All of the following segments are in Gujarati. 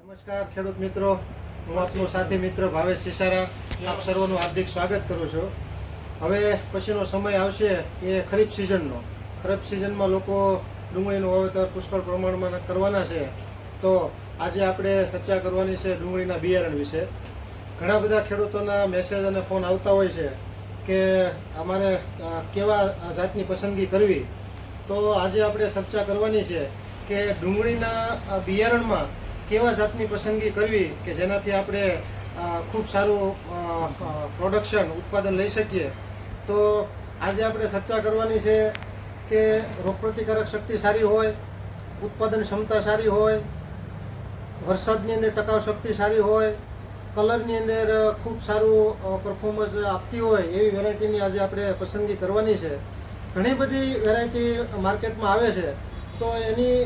નમસ્કાર, ખેડૂત મિત્રો. હું આપનો સાથી મિત્ર ભાવેશ સિસારા. આપ સર્વનું હાર્દિક સ્વાગત કરું છું. હવે પછીનો સમય આવશે એ ખરીફ સિઝનનો. ખરીફ સિઝનમાં લોકો ડુંગળીનું વાવેતર પુષ્કળ પ્રમાણમાં કરવાના છે. તો આજે આપણે ચર્ચા કરવાની છે ડુંગળીના બિયારણ વિશે. ઘણા બધા ખેડૂતોના મેસેજ અને ફોન આવતા હોય છે કે અમારે કેવા જાતની પસંદગી કરવી. તો આજે આપણે ચર્ચા કરવાની છે કે ડુંગળીના બિયારણમાં કેવા જાતની પસંદગી કરવી કે જેનાથી આપણે ખૂબ સારું પ્રોડક્શન ઉત્પાદન લઈ શકીએ? તો આજે આપણે ચર્ચા કરવાની છે કે રોગપ્રતિકારક શક્તિ સારી હોય, ઉત્પાદન ક્ષમતા સારી હોય, વરસાદની અંદર ટકાઉ શક્તિ સારી હોય, કલરની અંદર ખૂબ સારું પરફોર્મન્સ આપતી હોય એવી વેરાયટીની આજે આપણે પસંદગી કરવાની છે. ઘણી બધી વેરાયટી માર્કેટમાં આવે છે. તો એની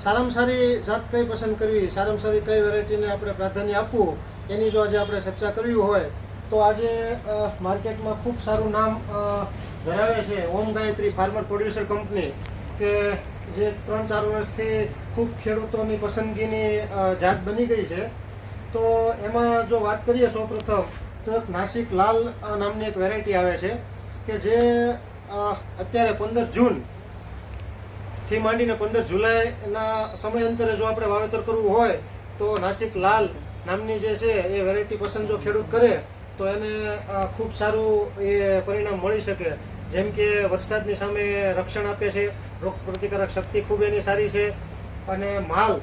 સારામાં સારી જાત કઈ પસંદ કરવી, સારામાં સારી કઈ વેરાયટીને આપણે પ્રાધાન્ય આપવું, એની જો આજે આપણે ચર્ચા કરવી હોય, તો આજે માર્કેટમાં ખૂબ સારું નામ ધરાવે છે Om Gayatri farmer producer company, કે જે ત્રણ ચાર વર્ષથી ખૂબ ખેડૂતોની પસંદગીની જાત બની ગઈ છે. તો એમાં જો વાત કરીએ સૌપ્રથમ, તો એક નાસિક લાલ નામની એક વેરાયટી આવે છે, કે જે અત્યારે પંદર જૂન થી માંડીને પંદર જુલાઈના સમયાંતરે જો આપણે વાવેતર કરવું હોય, તો નાસિક લાલ નામની જે છે એ વેરાયટી પસંદ જો ખેડૂત કરે, તો એને ખૂબ સારું એ પરિણામ મળી શકે. જેમ કે વરસાદની સામે રક્ષણ આપે છે, રોગ પ્રતિકારક શક્તિ ખૂબ એની સારી છે, અને માલ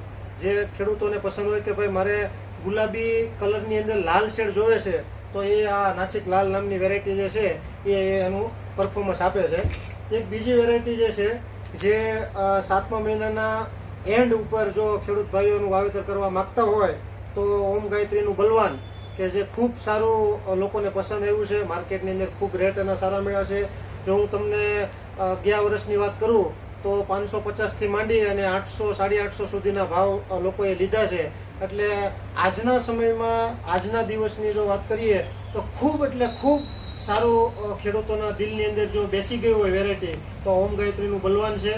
જે ખેડૂતોને પસંદ હોય કે ભાઈ મારે ગુલાબી કલરની અંદર લાલ શેડ જોવે છે, તો એ આ નાસિક લાલ નામની વેરાયટી જે છે એ એનું પરફોર્મન્સ આપે છે. એક બીજી વેરાયટી જે છે જે સાતમા મહિનાના એન્ડ ઉપર જો ખેડૂત ભાઈઓનું વાવેતર કરવા માગતા હોય, તો ઓમ ગાયત્રીનું બલવાન, કે જે ખૂબ સારું લોકોને પસંદ આવ્યું છે, માર્કેટની અંદર ખૂબ રેટ એના સારા મળ્યા છે. જો હું તમને અગિયાર ગયા વર્ષની વાત કરું, તો પાંચસો પચાસથી માંડી અને આઠસો, સાડી આઠસો સુધીના ભાવ લોકોએ લીધા છે. એટલે આજના સમયમાં, આજના દિવસની જો વાત કરીએ, તો ખૂબ એટલે ખૂબ સારું ખેડૂતોના દિલની અંદર જો બેસી ગયું હોય વેરાયટી તો ઓમ ગાયત્રીનું બલવાન છે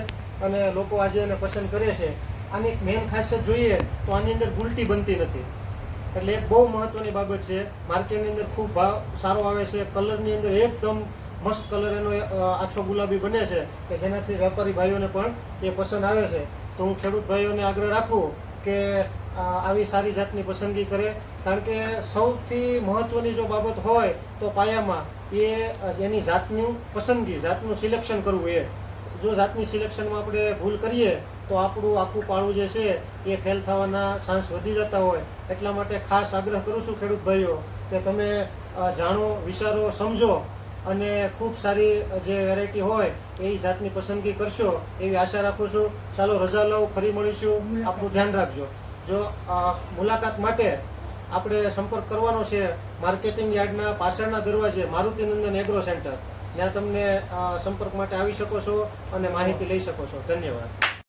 અને લોકો આજે એને પસંદ કરે છે. આની એક મેઇન ખાસિયત જોઈએ તો આની અંદર ગુલટી બનતી નથી. એટલે એક બહુ મહત્વની બાબત છે, માર્કેટની અંદર ખૂબ ભાવ સારો આવે છે, કલરની અંદર એકદમ મસ્ત કલર એનો આછો ગુલાબી બને છે કે જેનાથી વેપારી ભાઈઓને પણ એ પસંદ આવે છે. તો હું ખેડૂત ભાઈઓને આગ્રહ રાખું કે આવી સારી જાતની પસંદગી કરે. કારણ કે સૌથી મહત્વની જો બાબત હોય તો પાયામાં એ એની જાતનું પસંદગી જાતનું સિલેક્શન કરવું એ. જો જાતની સિલેક્શનમાં આપણે ભૂલ કરીએ તો આપણું આખું પાળું જે છે એ ફેલ થવાના ચાન્સ વધી જતા હોય. એટલા માટે ખાસ આગ્રહ કરું છું ખેડૂત ભાઈઓ કે તમે જાણો વિચારો સમજો અને ખૂબ સારી જે વેરાયટી હોય એ જાતની પસંદગી કરશો એવી આશા રાખું છું. ચાલો રજા લઉં ફરી મળીશું. આપણું ધ્યાન રાખજો. જો મુલાકાત માટે આપણે સંપર્ક કરવાનો છે માર્કેટિંગ યાર્ડના પાછળના દરવાજે મારુતિનંદન એગ્રો સેન્ટર ત્યાં તમને સંપર્ક માટે આવી શકો છો અને માહિતી લઈ શકો છો. ધન્યવાદ.